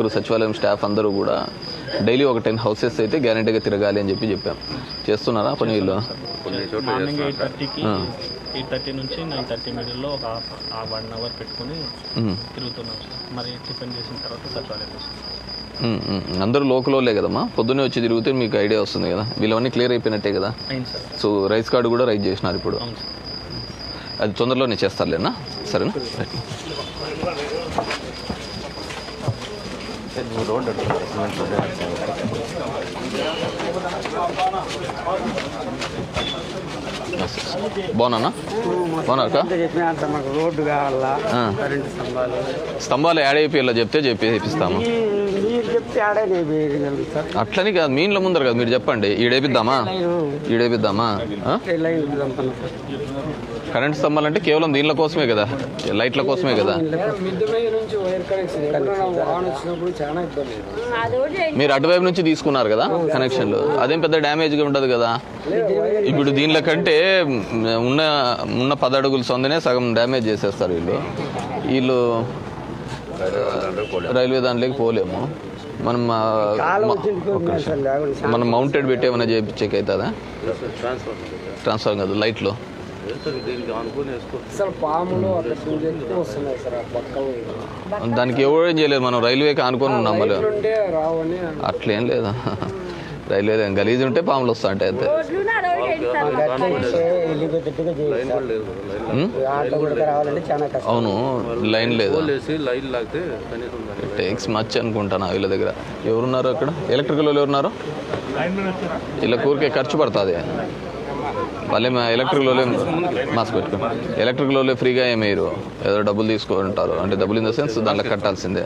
Worker సచివాలయం staff అందరూ కూడా డైలీ ఒక టెన్ హౌసెస్ అయితే గ్యారంటీగా తిరగాలి అని చెప్పి చెప్పాం. చేస్తున్నారా పని వీళ్ళు? మార్నింగ్ ఎయిట్ థర్టీకి ఎయిట్ థర్టీ నుంచి నైన్ థర్టీ మిడిల్లో ఒక హాఫ్ వన్ అవర్ పెట్టుకుని. తిరుగుతున్నాం సార్. మరి టిఫిన్ చేసిన తర్వాత సచివాలయం. అందరూ లోకలోలే కదమ్మా? పొద్దున్నే వచ్చి తిరిగితే మీకు ఐడియా వస్తుంది కదా. వీళ్ళవన్నీ క్లియర్ అయిపోయినట్టే కదా? అయింది సార్. సో రైస్ కార్డు కూడా రైజ్ చేసినారు ఇప్పుడు. అవును సార్. అది తొందరలోనే చేస్తారులేనా? సరేనా? బాగున్నా రోడ్డు కావాలా స్తంభాలు. యాడ్ అయిపోయేలా చెప్తే చెప్పి ఇప్పిస్తాము ఈ- మీరు చెప్తే ఆడనే వేయగలుగుతారు అట్లని కాదు మీ ఇంట్లో ముందర కదా మీరు చెప్పండి. ఈడేపిద్దామా ఈడేపిద్దామా కరెంట్ స్తంభాలు అంటే కేవలం దీనిల కోసమే కదా. లైట్ల కోసమే కదా. మీరు అటువైపు నుంచి తీసుకున్నారు కదా కనెక్షన్లు. అదేం పెద్ద డ్యామేజ్గా ఉండదు కదా. ఇప్పుడు దీనిలో కంటే ఉన్న ఉన్న పదడుగులు అడుగుల సొందనే సగం డ్యామేజ్ చేసేస్తారు వీళ్ళు. వీళ్ళు రైల్వే దాంట్లోకి పోలేము. మనం. మనం మౌంటెడ్ పెట్టి ఏమైనా చేయించేకి అవుతుందా? ట్రాన్స్ఫర్ కాదు లైట్లు దానికి ఎవరేం చేయలేదు మనం రైల్వేకి ఆనుకొని ఉన్నాం రావని అట్లేం లేదా. రైల్వే గలీజ్ ఉంటే పాములు వస్తా అంటే అంతే. అవును లైన్ లేదు? టేక్స్ మచ్ అనుకుంటాను వీళ్ళ దగ్గర. ఎవరున్నారు అక్కడ? ఎలక్ట్రికల్ వాళ్ళు ఎవరున్నారు? వీళ్ళ ఊరికే ఖర్చు పడుతుంది. వాళ్ళే ఎలక్ట్రికల్ వాళ్ళే మాస్క్ పెట్టుకో. ఎలక్ట్రికల్ వాళ్ళే ఫ్రీగా ఏమేయరు ఏదో డబ్బులు తీసుకుంటారు. అంటే డబ్బులు ఇన్ ద సెన్స్ దాంట్లో కట్టాల్సిందే.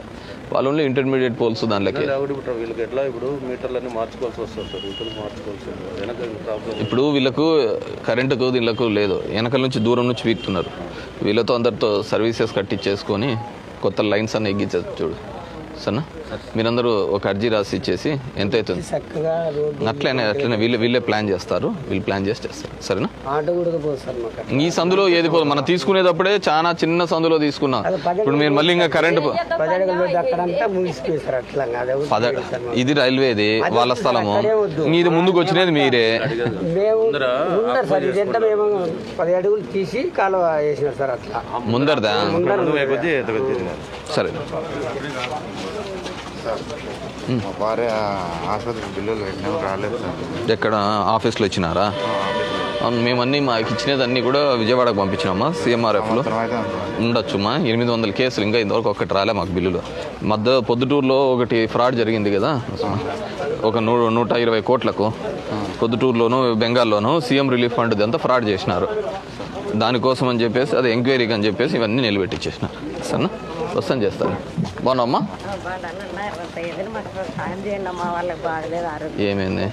వాళ్ళు ఓన్లీ ఇంటర్మీడియట్ పోల్స్ దాంట్లోకి. వీళ్ళకి ఎట్లా ఇప్పుడు మీటర్లన్నీ మార్చుకోవాల్సి వస్తుంది ఇప్పుడు వీళ్ళకు కరెంటుకు దీనికి లేదు. వెనకల నుంచి దూరం నుంచి వీక్తున్నారు. వీళ్ళతో అందరితో సర్వీసెస్ కట్టించేసుకొని కొత్త లైన్స్ అన్ని ఎగ్గించారు చూడు. సరేనా? మీరందరూ ఒక అర్జీ రాసి ఇచ్చేసి ఎంత అవుతుంది అట్లనే అట్లనే వీళ్ళే వీళ్ళే ప్లాన్ చేస్తారు. వీళ్ళు ప్లాన్ చేసి చేస్తారు. సరేనా? ఈ సందులో ఏది పోదు? మనం తీసుకునేటప్పుడే చాలా చిన్న సందులో తీసుకున్నాం. ఇప్పుడు మీరు మళ్ళీ ఇంకా కరెంట్ ఇది రైల్వేది వాళ్ళ స్థలము. ఇది ముందుకు వచ్చినది మీరే. పది అడుగులు తీసి కాలువ సార్ అట్లా. ముందరదా? సరే. మా భార్య బిల్లులు పెట్టినాము రాలేదు సార్. ఎక్కడ? ఆఫీస్లో ఇచ్చినారా? అవును మేమన్నీ మాకు ఇచ్చినదన్నీ కూడా విజయవాడకు పంపించినామా? సీఎంఆర్ఎఫ్లో ఉండొచ్చుమా? ఎనిమిది వందల కేసులు ఇంకా ఇంతవరకు ఒకటి రాలే మాకు బిల్లులు. మధ్య పొద్దుటూరులో ఒకటి ఫ్రాడ్ జరిగింది కదా? ఒక నూ నూట ఇరవై కోట్లకు. పొద్దుటూరులోను బెంగాల్లోను సీఎం రిలీఫ్ ఫండ్ అంతా ఫ్రాడ్ చేసినారు. దానికోసం అని చెప్పేసి అది ఎంక్వైరీకి అని చెప్పేసి ఇవన్నీ నిలబెట్టించేసినారు సరేనా? వస్తాను చేస్తాను బాగున్నామ్మా ఏమైంది?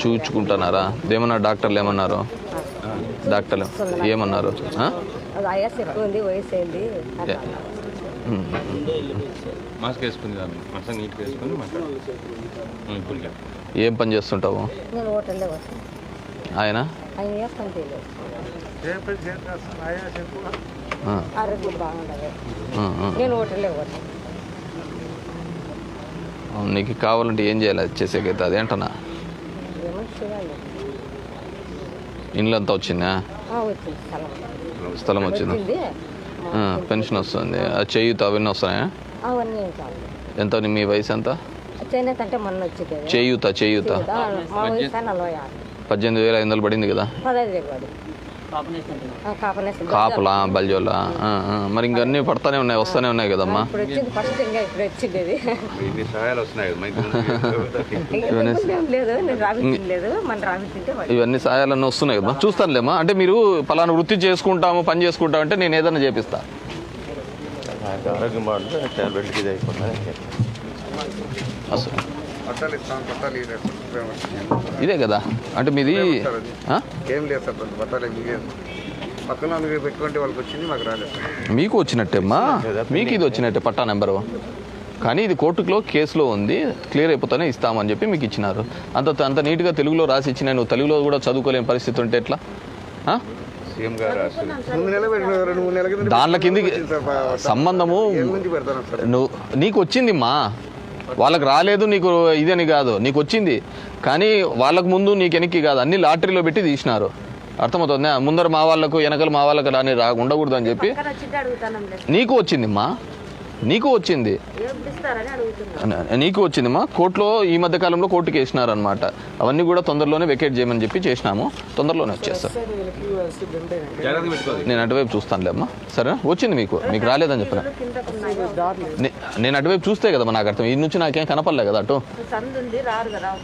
చూచుకుంటున్నారా? ఏమన్నారు డాక్టర్లు ఏమన్నారు? డాక్టర్లు ఏమన్నారు? ఏ-. మాస్క్ నీట్గా వేసుకొని పని చేస్తుంటావు? ఆయన? నీకు కావాలంటే ఏం చేయాలి? అది చేసేకైతే అదేంటనా ఇండ్లు అంతా వచ్చిందా? ఆ, వచ్చింది స్థలం. వచ్చిందా? పెన్షన్ వస్తుంది. ఆ చేయూత అవన్నీ కాదు. ఎంత మీ వయసు ఎంత. చేయూత చేయూత. పద్దెనిమిది వేల ఐదు వందలు పడింది కదా? కాపులా బల్జోలా. మరి ఇంకా అన్నీ పడతానే ఉన్నాయి వస్తానే ఉన్నాయి కదమ్మా? ఇవన్నీ సాయాలన్నీ వస్తున్నాయి కదా చూస్తానులేమ్మా. అంటే మీరు పలానా వృత్తి చేసుకుంటాము పని చేసుకుంటాము అంటే నేను ఏదైనా చేపిస్తా. ఆరోగ్యం బాగుంటే టాబ్లెట్కి ఇది అయిపోతుంది అసలు ఇదే కదా? అంటే మీది ఆ? ఏం లేదు సార్ పక్కన వాళ్ళకి పెట్టుకుంటే వాళ్ళకి వచ్చింది మాకు రాలేదు మీకు వచ్చినట్టేమ్మా? మీకు ఇది వచ్చినట్టే పట్టా నెంబరు. కానీ ఇది కోర్టులో కేసులో ఉంది క్లియర్ అయిపోతానే ఇస్తామని చెప్పి మీకు ఇచ్చినారు. అంత అంత నీట్గా తెలుగులో రాసి ఇచ్చిన నువ్వు తెలుగులో కూడా చదువుకోలేని పరిస్థితి ఉంటే ఎట్లా? దాంట్లో కిందికి సంబంధము నువ్వు నీకు వచ్చింది మా. వాళ్ళకి రాలేదు నీకు ఇదని కాదు నీకు వచ్చింది. కానీ వాళ్ళకు ముందు నీకు వెనక్కి కాదు అన్ని లాటరీలో పెట్టి తీసినారు. అర్థమవుతుందా? ముందర మా వాళ్ళకు వెనకలు మా వాళ్ళకు రాని రా ఉండకూడదు అని చెప్పి నీకు వచ్చింది మా నీకు వచ్చింది? నీకు వచ్చింది మా? కోర్టులో ఈ మధ్య కాలంలో కోర్టుకి వేసినారనమాట అవన్నీ కూడా తొందరలోనే వెకేట్ చేయమని చెప్పి చేసినాము. తొందరలోనే వచ్చేస్తారు. నేను అటువైపు చూస్తానులే అమ్మా. సరే వచ్చింది మీకు. మీకు రాలేదని చెప్పిన. నేను అటువైపు చూస్తే కదా నాకు అర్థం. ఈ నుంచి నాకేం కనపడలే కదా అటు. సందు ఉంది రారు కదా.